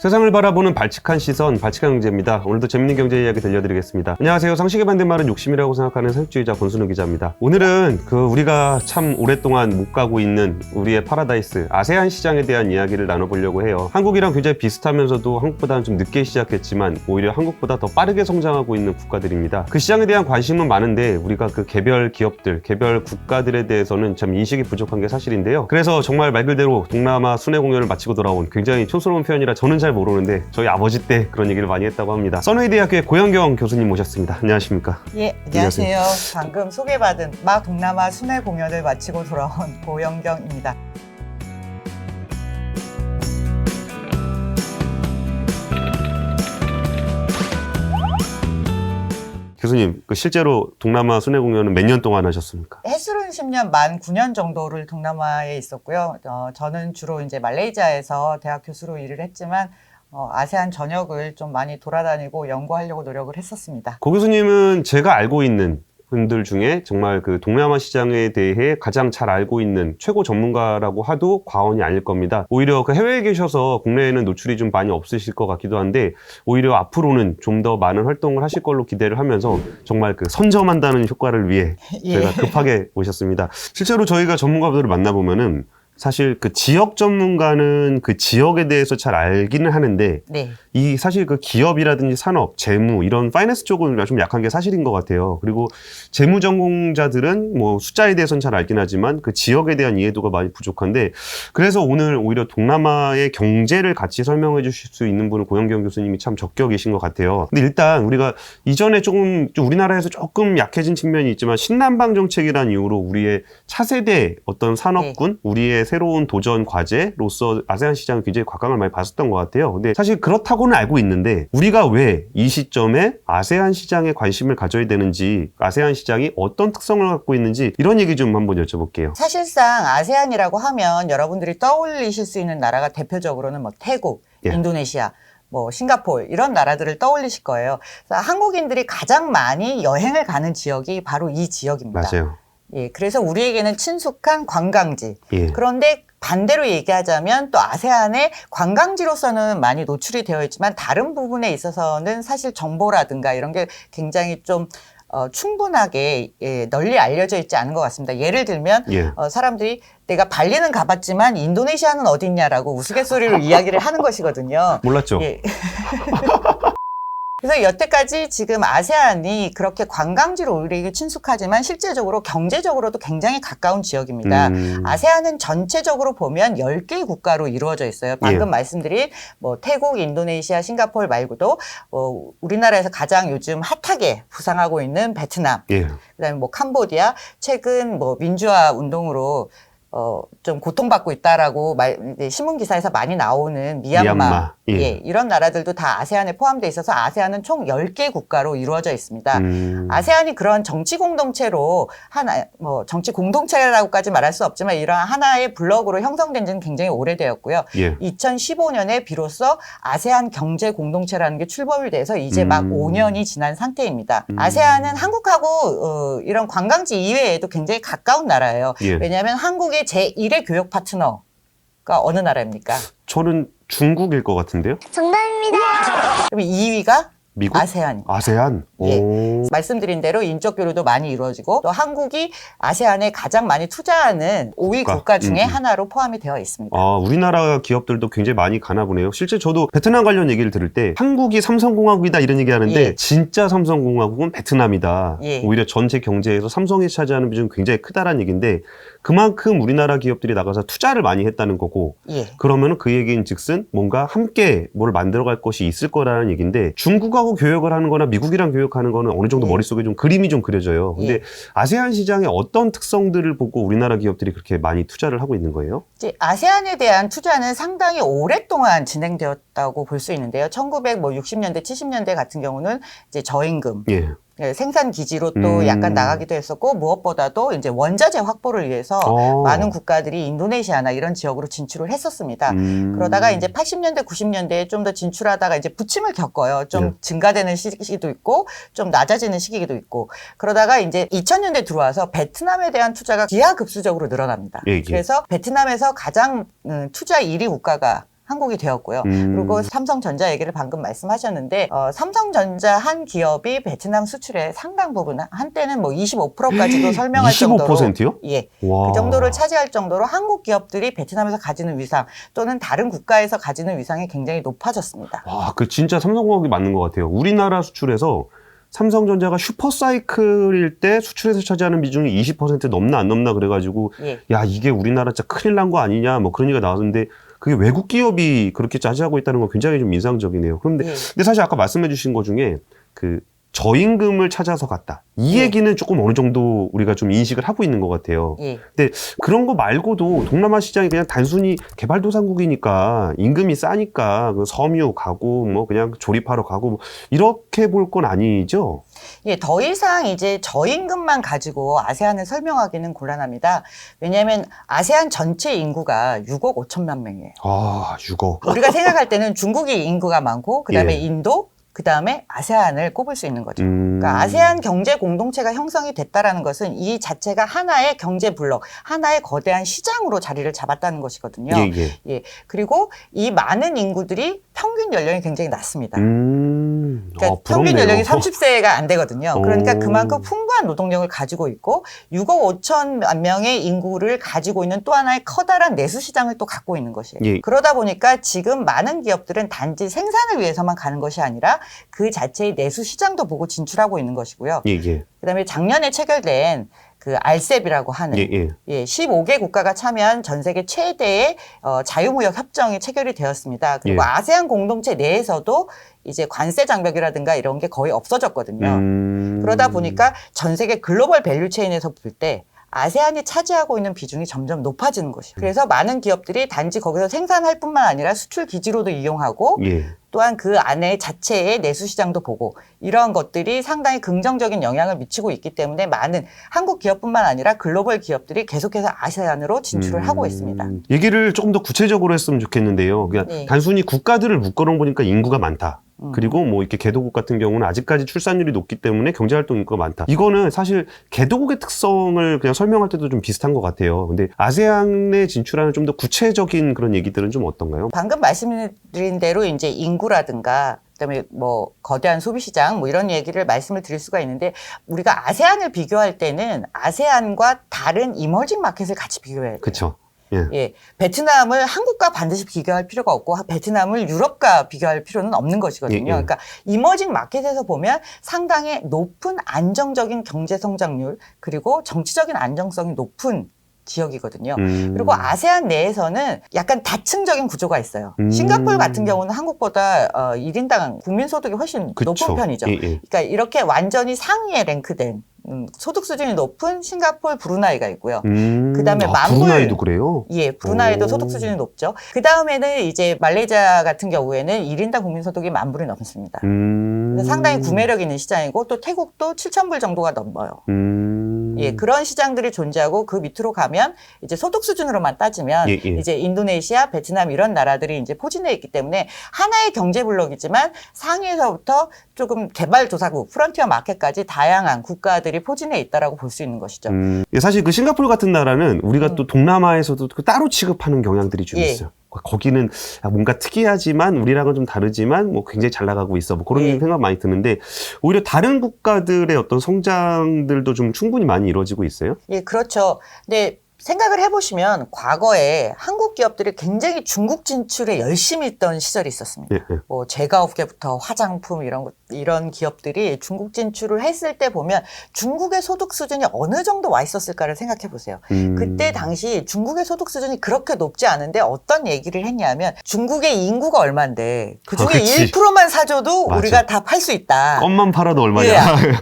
세상을 바라보는 발칙한 시선, 발칙한 경제입니다. 오늘도 재밌는 경제 이야기 들려드리겠습니다. 안녕하세요. 상식에 반대 말은 욕심이라고 생각하는 상식주의자 권순우 기자입니다. 오늘은 그 우리가 참 오랫동안 못 가고 있는 우리의 파라다이스 아세안 시장에 대한 이야기를 나눠보려고 해요. 한국이랑 굉장히 비슷하면서도 한국보다는 좀 늦게 시작했지만 오히려 한국보다 더 빠르게 성장하고 있는 국가들입니다. 그 시장에 대한 관심은 많은데 우리가 그 개별 기업들, 개별 국가들에 대해서는 참 인식이 부족한 게 사실인데요. 그래서 정말 말 그대로 동남아 순회 공연을 마치고 돌아온 굉장히 촌스러운 표현이라 저는 잘 모르는데 저희 아버지 때 그런 얘기를 많이 했다고 합니다. 선웨이 대학교의 고영경 교수님 모셨습니다. 안녕하십니까? 예, 안녕하세요. 방금 소개받은 마 동남아 순회 공연을 마치고 돌아온 고영경입니다. 교수님, 그 실제로 동남아 순회 공연은 몇 년 동안 하셨습니까? 해수는 10년, 만 9년 정도를 동남아에 있었고요. 어, 저는 주로 이제 말레이시아에서 대학 교수로 일을 했지만 어, 아세안 전역을 좀 많이 돌아다니고 연구하려고 노력을 했었습니다. 고 교수님은 제가 알고 있는 분들 중에 정말 그 동남아 시장에 대해 가장 잘 알고 있는 최고 전문가라고 하도 과언이 아닐 겁니다. 오히려 그 해외에 계셔서 국내에는 노출이 좀 많이 없으실 것 같기도 한데 오히려 앞으로는 좀 더 많은 활동을 하실 걸로 기대를 하면서 정말 그 선점한다는 효과를 위해 예. 저희가 급하게 모셨습니다. 실제로 저희가 전문가분들을 만나보면은 사실 그 지역 전문가는 그 지역에 대해서 잘 알기는 하는데 네. 이 사실 그 기업이라든지 산업, 재무 이런 파이낸스 쪽은 좀 약한 게 사실인 것 같아요. 그리고 재무 전공자들은 뭐 숫자에 대해서는 잘 알긴 하지만 그 지역에 대한 이해도가 많이 부족한데 그래서 오늘 오히려 동남아의 경제를 같이 설명해 주실 수 있는 분은 고영경 교수님이 참 적격이신 것 같아요. 근데 일단 우리가 이전에 조금 좀 우리나라에서 조금 약해진 측면이 있지만 신남방 정책이라는 이유로 우리의 차세대 어떤 산업군, 우리의 새로운 도전 과제로서 아세안 시장은 굉장히 곽강을 많이 봤었던 것 같아요. 근데 사실 그렇다고는 알고 있는데 우리가 왜 이 시점에 아세안 시장에 관심을 가져야 되는지 아세안 시장이 어떤 특성을 갖고 있는지 이런 얘기 좀 한번 여쭤볼게요. 사실상 아세안이라고 하면 여러분들이 떠올리실 수 있는 나라가 대표적으로는 뭐 태국, 예. 인도네시아, 뭐 싱가포르 이런 나라들을 떠올리실 거예요. 한국인들이 가장 많이 여행을 가는 지역이 바로 이 지역입니다. 맞아요. 예, 그래서 우리에게는 친숙한 관광지. 예. 그런데 반대로 얘기하자면 또 아세안의 관광지로서는 많이 노출이 되어 있지만 다른 부분에 있어서는 사실 정보라든가 이런 게 굉장히 좀 어, 충분하게 예, 널리 알려져 있지 않은 것 같습니다. 예를 들면 예. 어, 사람들이 내가 발리는 가봤지만 인도네시아는 어딨냐라고 우스갯소리로 이야기를 하는 것이거든요. 몰랐죠? 예. 그래서 여태까지 지금 아세안이 그렇게 관광지로 우리에게 친숙하지만 실제적으로 경제적으로도 굉장히 가까운 지역입니다. 음. 아세안은 전체적으로 보면 10개의 국가로 이루어져 있어요. 방금 예. 말씀드린 뭐 태국, 인도네시아, 싱가포르 말고도 어, 우리나라에서 가장 요즘 핫하게 부상하고 있는 베트남, 예. 그다음에 뭐 캄보디아, 최근 뭐 민주화 운동으로 어, 좀 고통받고 있다라고 말, 신문 기사에서 많이 나오는 미얀마, 미얀마, 예. 예. 이런 나라들도 다 아세안에 포함되어 있어서 아세안은 총 10개 국가로 이루어져 있습니다. 음. 아세안이 그런 정치 공동체로 하나 뭐 정치 공동체라고까지 말할 수 없지만 이러한 하나의 블록으로 형성된 지는 굉장히 오래되었고요. 예. 2015년에 비로소 아세안 경제 공동체라는 게 출범이 돼서 이제 막 음. 5년이 지난 상태입니다. 음. 아세안은 한국하고 어, 이런 관광지 이외에도 굉장히 가까운 나라예요. 예. 왜냐하면 한국의 제1의 교역 파트너가 어느 나라입니까? 저는 중국일 것 같은데요? 정답입니다. 그럼 2위가 미국? 아세안. 아세안? 예. 오. 말씀드린 대로 인적 교류도 많이 이루어지고 또 한국이 아세안에 가장 많이 투자하는 5위 국가. 국가, 중에 음, 음. 하나로 포함이 되어 있습니다. 아, 우리나라 기업들도 굉장히 많이 가나 보네요. 실제 저도 베트남 관련 얘기를 들을 때 한국이 삼성공화국이다 이런 얘기 하는데 예. 진짜 삼성공화국은 베트남이다. 예. 오히려 전체 경제에서 삼성이 차지하는 비중이 굉장히 크다라는 얘기인데 그만큼 우리나라 기업들이 나가서 투자를 많이 했다는 거고 예. 그러면 그 얘기인 즉슨 뭔가 함께 뭘 만들어갈 것이 있을 거라는 얘기인데 중국하고 교역을 하는 거나 미국이랑 교역하는 거는 어느 정도 예. 머릿속에 좀 그림이 좀 그려져요. 근데 예. 아세안 시장의 어떤 특성들을 보고 우리나라 기업들이 그렇게 많이 투자를 하고 있는 거예요? 이제 아세안에 대한 투자는 상당히 오랫동안 진행되었다고 볼 수 있는데요. 1960년대, 70년대 같은 경우는 이제 저임금, 예. 예, 생산 기지로 또 음. 약간 나가기도 했었고 무엇보다도 이제 원자재 확보를 위해서 어. 많은 국가들이 인도네시아나 이런 지역으로 진출을 했었습니다. 음. 그러다가 이제 80년대, 90년대에 좀 더 진출하다가 이제 부침을 겪어요. 좀 네. 증가되는 시기도 있고 좀 낮아지는 시기도 있고 그러다가 이제 2000년대 들어와서 베트남에 대한 투자가 기하급수적으로 늘어납니다. 예, 예. 그래서 베트남에서 가장 음, 투자 1위 국가가 한국이 되었고요. 음. 그리고 삼성전자 얘기를 방금 말씀하셨는데 어, 삼성전자 한 기업이 베트남 수출의 상당 부분 한때는 뭐 25%까지도 설명할 정도로 25%요? 예, 와. 그 정도를 차지할 정도로 한국 기업들이 베트남에서 가지는 위상 또는 다른 국가에서 가지는 위상이 굉장히 높아졌습니다. 와, 그 진짜 삼성공학이 맞는 것 같아요. 우리나라 수출에서 삼성전자가 슈퍼사이클일 때 수출에서 차지하는 비중이 20% 넘나 안 넘나 그래가지고 예. 야 이게 우리나라 진짜 큰일 난 거 아니냐 뭐 그런 얘기가 나왔는데 그게 외국 기업이 그렇게 차지하고 있다는 건 굉장히 좀 인상적이네요. 그런데 예. 근데 사실 아까 말씀해 주신 것 중에 그 저임금을 찾아서 갔다 이 예. 얘기는 조금 어느 정도 우리가 좀 인식을 하고 있는 것 같아요. 예. 그런 거 말고도 동남아 시장이 그냥 단순히 개발도상국이니까 임금이 싸니까 그 섬유 가고 뭐 그냥 조립하러 가고 뭐 이렇게 볼 건 아니죠. 예, 더 이상 이제 저임금만 가지고 아세안을 설명하기는 곤란합니다. 왜냐하면 아세안 전체 인구가 6억 5천만 명이에요. 아 6억. 우리가 생각할 때는 중국이 인구가 많고 그다음에 예. 인도, 그 다음에 아세안을 꼽을 수 있는 거죠. 음. 그러니까 아세안 경제 공동체가 형성이 됐다라는 것은 이 자체가 하나의 경제 블록, 하나의 거대한 시장으로 자리를 잡았다는 것이거든요. 예, 예. 그리고 이 많은 인구들이 평균 연령이 굉장히 낮습니다. 음. 그러니까 아, 평균. 연령이 30세가 안 되거든요. 그러니까 오. 그만큼 풍부한 노동력을 가지고 있고 6억 5천만 명의 인구를 가지고 있는 또 하나의 커다란 내수 시장을 또 갖고 있는 것이에요. 예. 그러다 보니까 지금 많은 기업들은 단지 생산을 위해서만 가는 것이 아니라 그 자체의 내수 시장도 보고 진출하고 있는 것이고요. 예, 예. 그다음에 작년에 체결된 그 알셉이라고 하는 예, 예. 예, 15개 국가가 참여한 전 세계 최대의 어, 자유무역 협정이 체결이 되었습니다. 그리고 예. 아세안 공동체 내에서도 이제 관세 장벽이라든가 이런 게 거의 없어졌거든요. 음. 그러다 보니까 전 세계 글로벌 밸류 체인에서 볼 때 아세안이 차지하고 있는 비중이 점점 높아지는 것이에요. 그래서 많은 기업들이 단지 거기서 생산할 뿐만 아니라 수출 기지로도 이용하고 예. 또한 그 안에 자체의 내수 시장도 보고 이러한 것들이 상당히 긍정적인 영향을 미치고 있기 때문에 많은 한국 기업뿐만 아니라 글로벌 기업들이 계속해서 아세안으로 진출을 음. 하고 있습니다. 얘기를 조금 더 구체적으로 했으면 좋겠는데요. 그냥 네. 단순히 국가들을 묶어놓은 보니까 인구가 많다. 음. 그리고 뭐 이렇게 개도국 같은 경우는 아직까지 출산율이 높기 때문에 경제활동 인구가 많다. 이거는 사실 개도국의 특성을 그냥 설명할 때도 좀 비슷한 것 같아요. 근데 아세안에 진출하는 좀 더 구체적인 그런 얘기들은 좀 어떤가요? 방금 말씀드린 대로 이제 인구라든가 그다음에 뭐 거대한 소비 시장 뭐 이런 얘기를 말씀을 드릴 수가 있는데 우리가 아세안을 비교할 때는 아세안과 다른 이머징 마켓을 같이 비교해야 돼요. 그쵸. 예. 예, 베트남을 한국과 반드시 비교할 필요가 없고 베트남을 유럽과 비교할 필요는 없는 것이거든요. 예, 예. 그러니까 이머징 마켓에서 보면 상당히 높은 안정적인 경제 성장률 그리고 정치적인 안정성이 높은 지역이거든요. 음. 그리고 아세안 내에서는 약간 다층적인 구조가 있어요. 음. 싱가포르 같은 경우는 한국보다 어, 1인당 국민 소득이 훨씬 그쵸. 높은 편이죠. 예, 예. 그러니까 이렇게 완전히 상위에 랭크된 음, 소득 수준이 높은 싱가포르, 브루나이가 있고요. 음. 그다음에 아, 만불. 브루나이도 그래요? 예, 브루나이도 오. 소득 수준이 높죠. 그 다음에는 이제 말레이시아 같은 경우에는 1인당 국민 소득이 만 불이 넘습니다. 음. 상당히 구매력 있는 시장이고 또 태국도 7천 불 정도가 넘어요. 음. 예, 그런 시장들이 존재하고 그 밑으로 가면 이제 소득 수준으로만 따지면 예, 예. 이제 인도네시아, 베트남 이런 나라들이 이제 포진해 있기 때문에 하나의 경제 블록이지만 상위에서부터 조금 개발도사국, 프런티어 마켓까지 다양한 국가들이 포진해 있다라고 볼 수 있는 것이죠. 음, 예, 사실 그 싱가포르 같은 나라는 우리가 음. 또 동남아에서도 그 따로 취급하는 경향들이 좀 예. 있어요. 거기는 뭔가 특이하지만 우리랑은 좀 다르지만 뭐 굉장히 잘 나가고 있어. 뭐 그런 예. 생각 많이 드는데 오히려 다른 국가들의 어떤 성장들도 좀 충분히 많이 이루어지고 있어요. 예, 그렇죠. 근데 생각을 해보시면 과거에 한국 기업들이 굉장히 중국 진출에 열심히 있던 시절이 있었습니다. 예, 예. 뭐 제과업계부터 화장품 이런 것- 이런 기업들이 중국 진출을 했을 때 보면 중국의 소득 수준이 어느 정도 와 있었을까를 생각해 보세요. 음. 그때 당시 중국의 소득 수준이 그렇게 높지 않은데 어떤 얘기를 했냐면 중국의 인구가 얼만데 그 아, 중에 그치. 1%만 사줘도 맞아. 우리가 다 팔 수 있다. 껌만 팔아도 얼마냐.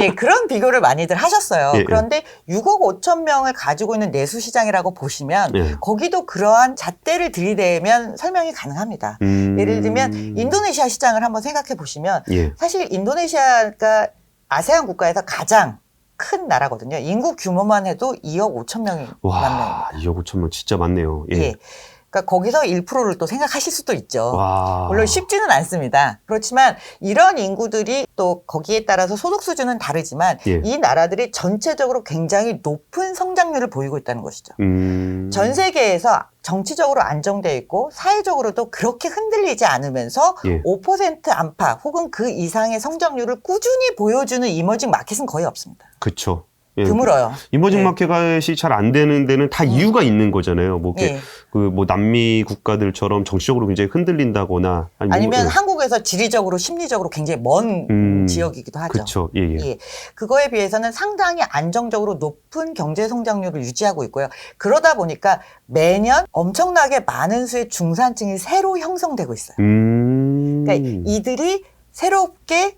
예, 예, 그런 비교를 많이들 하셨어요. 예, 예. 그런데 6억 5천 명을 가지고 있는 내수 시장 이라고 보시면 예. 거기도 그러한 잣대를 들이대면 설명이 가능합니다. 음. 예를 들면 인도네시아 시장을 한번 생각해 보시면 예. 사실 인도네시아가 아세안 국가에서 가장 큰 나라거든요. 인구 규모만 해도 2억 5천 명이 만 명입니다. 와, 2억 5천만 진짜 많네요. 예. 예. 그러니까 거기서 1%를 또 생각하실 수도 있죠. 와. 물론 쉽지는 않습니다. 그렇지만 이런 인구들이 또 거기에 따라서 소득 수준은 다르지만 예. 이 나라들이 전체적으로 굉장히 높은 성장률을 보이고 있다는 것이죠. 음. 전 세계에서 정치적으로 안정돼 있고 사회적으로도 그렇게 흔들리지 않으면서 예. 5% 안팎 혹은 그 이상의 성장률을 꾸준히 보여주는 이머징 마켓은 거의 없습니다. 그쵸. 예. 드물어요. 이머징 예. 마켓이 잘 안 되는 데는 다 이유가 있는 거잖아요. 뭐, 이렇게 예. 그, 뭐, 남미 국가들처럼 정치적으로 굉장히 흔들린다거나. 아니면, 아니면 예. 한국에서 지리적으로 심리적으로 굉장히 먼 음, 지역이기도 하죠. 그쵸. 예, 예. 예. 그거에 비해서는 상당히 안정적으로 높은 경제 성장률을 유지하고 있고요. 그러다 보니까 매년 엄청나게 많은 수의 중산층이 새로 형성되고 있어요. 음. 그러니까 이들이 새롭게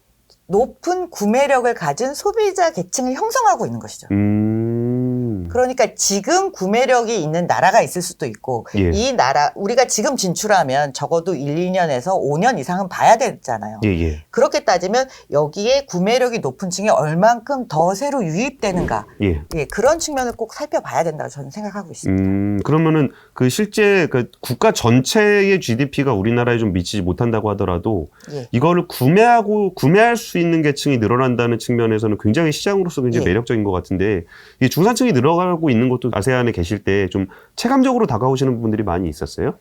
높은 구매력을 가진 소비자 계층을 형성하고 있는 것이죠. 음. 그러니까 지금 구매력이 있는 나라가 있을 수도 있고 예. 이 나라 우리가 지금 진출하면 적어도 1, 2년에서 5년 이상은 봐야 되잖아요. 예, 예. 그렇게 따지면 여기에 구매력이 높은 층이 얼만큼 더 새로 유입되는가 예. 예, 그런 측면을 꼭 살펴봐야 된다고 저는 생각하고 있습니다. 음, 그러면은 그 실제 그 국가 전체의 GDP가 우리나라에 좀 미치지 못한다고 하더라도 예. 이거를 구매하고 구매할 수 있는 계층이 늘어난다는 측면에서는 굉장히 시장으로서 굉장히 예. 매력적인 것 같은데 이 중산층이 늘어가고 있는 것도 아세안에 계실 때 좀 체감적으로 다가오시는 부분들이 많이 있었어요?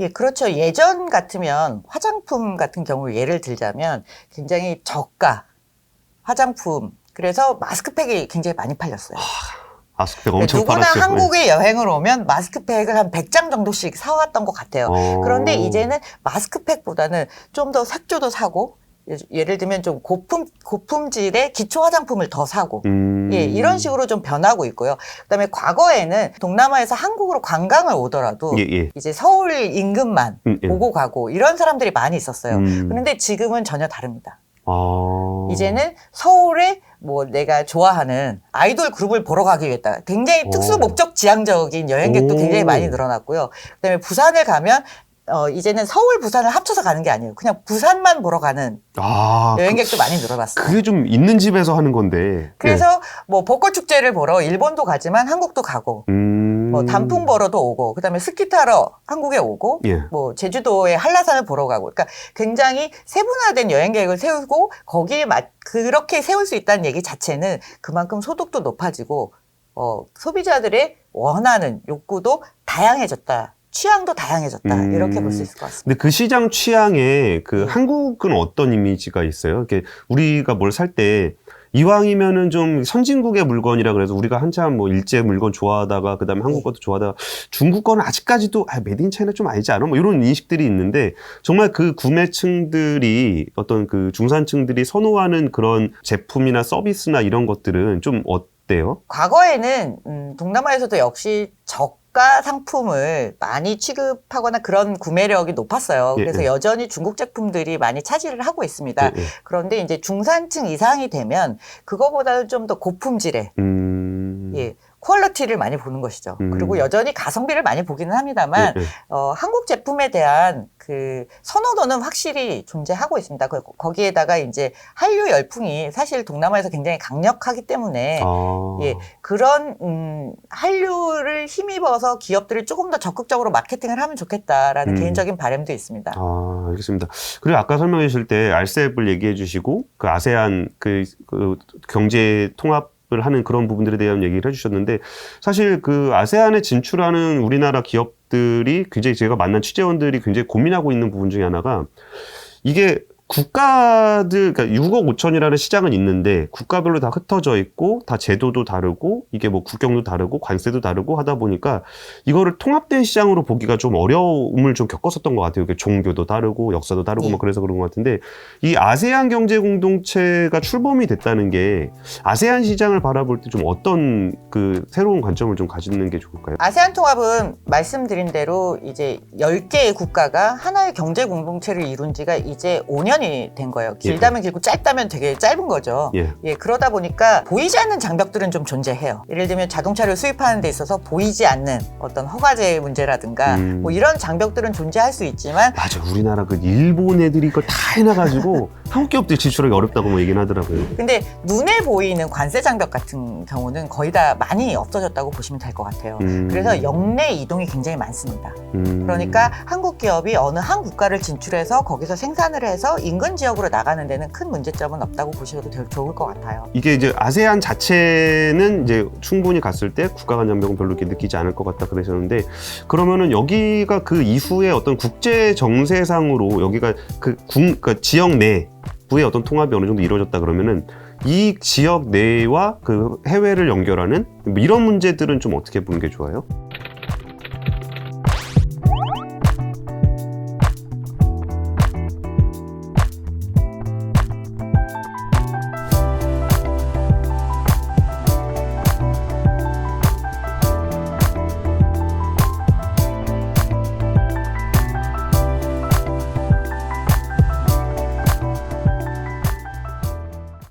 예, 그렇죠. 예전 같으면 화장품 같은 경우 예를 들자면 굉장히 저가 화장품 그래서 마스크팩이 굉장히 많이 팔렸어요. 마스크팩 엄청 누구나 팔았죠. 한국에 여행을 오면 마스크팩을 한 100장 정도씩 사왔던 것 같아요. 어. 그런데 이제는 마스크팩보다는 좀 더 색조도 사고 예- 예를 들면 좀 고품 고품질의 기초 화장품을 더 사고 음. 예, 이런 식으로 좀 변하고 있고요. 그다음에 과거에는 동남아에서 한국으로 관광을 오더라도 예, 예. 이제 서울 인근만 음, 예. 보고 가고 이런 사람들이 많이 있었어요. 음. 그런데 지금은 전혀 다릅니다. 아. 이제는 서울에 뭐 내가 좋아하는 아이돌 그룹을 보러 가기 위해다 굉장히 오. 특수 목적 지향적인 여행객도 오. 굉장히 많이 늘어났고요. 그다음에 부산을 가면 어 이제는 서울 부산을 합쳐서 가는 게 아니에요. 그냥 부산만 보러 가는 아, 여행객도 많이 늘어났어요. 그, 게 좀 있는 집에서 하는 건데. 그래서 뭐 벚꽃 축제를 보러 일본도 가지만 한국도 가고 예. 음. 뭐 단풍 보러도 오고 그다음에 스키 타러 한국에 오고 예. 뭐 제주도의 한라산을 보러 가고 그러니까 굉장히 세분화된 여행 계획을 세우고 거기에 맞 그렇게 세울 수 있다는 얘기 자체는 그만큼 소득도 높아지고 어 소비자들의 원하는 욕구도 다양해졌다. 취향도 다양해졌다. 음. 이렇게 볼 수 있을 것 같습니다. 근데 그 시장 취향에 그 네. 한국은 어떤 이미지가 있어요? 이렇게 우리가 뭘 살 때 이왕이면은 좀 선진국의 물건이라 그래서 우리가 한참 뭐 일제 물건 좋아하다가 그다음에 한국 네. 것도 좋아하다가 중국 거는 아직까지도 아인 차이나 좀 아니지 않아? 뭐 이런 인식들이 있는데 정말 그 구매층들이 어떤 그 중산층들이 선호하는 그런 제품이나 서비스나 이런 것들은 좀 어때요? 과거에는 음, 동남아에서도 역시 저가 상품을 많이 취급하거나 그런 구매력이 높았어요. 예, 그래서 예. 여전히 중국 제품들이 많이 차지를 하고 있습니다. 예, 예. 그런데 이제 중산층 이상이 되면 그거보다는 좀 더 고품질의 음. 예, 퀄리티를 많이 보는 것이죠. 음. 그리고 여전히 가성비를 많이 보기는 합니다만 예, 예. 어, 한국 제품에 대한 그 선호도는 확실히 존재하고 있습니다. 그- 거기에다가 이제 한류 열풍이 사실 동남아에서 굉장히 강력하기 때문에 아. 예, 그런 음, 한류를 힘입어서 기업들이 조금 더 적극적으로 마케팅을 하면 좋겠다라는 음. 개인적인 바람도 있습니다. 아, 알겠습니다. 그리고 아까 설명해 주실 때 알셉을 얘기해 주시고 그 아세안 그, 그 경제 통합을 하는 그런 부분들에 대한 얘기를 해 주셨는데 사실 그 아세안에 진출하는 우리나라 기업들이 굉장히 제가 만난 취재원들이 굉장히 고민하고 있는 부분 중에 하나가 이게 국가들, 그러니까 6억 5천이라는 시장은 있는데 국가별로 다 흩어져 있고 다 제도도 다르고 이게 뭐 국경도 다르고 관세도 다르고 하다 보니까 이거를 통합된 시장으로 보기가 좀 어려움을 좀 겪었었던 것 같아요. 이게 종교도 다르고 역사도 다르고 예. 뭐 그래서 그런 것 같은데 이 아세안 경제 공동체가 출범이 됐다는 게 아세안 시장을 바라볼 때 좀 어떤 그 새로운 관점을 좀 가지는 게 좋을까요? 아세안 통합은 말씀드린 대로 이제 10개의 국가가 하나의 경제 공동체를 이룬 지가 이제 5년 이 10년이 된 거예요. 길다면 길고 짧다면 되게 짧은 거죠. 예. 예, 그러다 보니까 보이지 않는 장벽들은 좀 존재해요. 예를 들면 자동차를 수입하는 데 있어서 보이지 않는 어떤 허가제 문제라든가 음. 뭐 이런 장벽들은 존재할 수 있지만 맞아. 우리나라 그 일본 애들이 이걸 다 해놔가지고 한국 기업들이 진출하기 어렵다고 뭐 얘기는 하더라고요. 근데 눈에 보이는 관세 장벽 같은 경우는 거의 다 많이 없어졌다고 보시면 될 것 같아요. 음. 그래서 영내 이동이 굉장히 많습니다. 음. 그러니까 한국 기업이 어느 한 국가를 진출해서 거기서 생산을 해서 인근 지역으로 나가는 데는 큰 문제점은 없다고 보셔도 될- 좋을 것 같아요. 이게 이제 아세안 자체는 이제 충분히 갔을 때 국가 간 장벽은 별로 이렇게 느끼지 않을 것 같다 그러셨는데 그러면은 여기가 그 이후에 어떤 국제 정세상으로 여기가 그 국, 그 지역 내 부의 어떤 통합이 어느 정도 이루어졌다 그러면은 이 지역 내와 그 해외를 연결하는 뭐 이런 문제들은 좀 어떻게 보는 게 좋아요?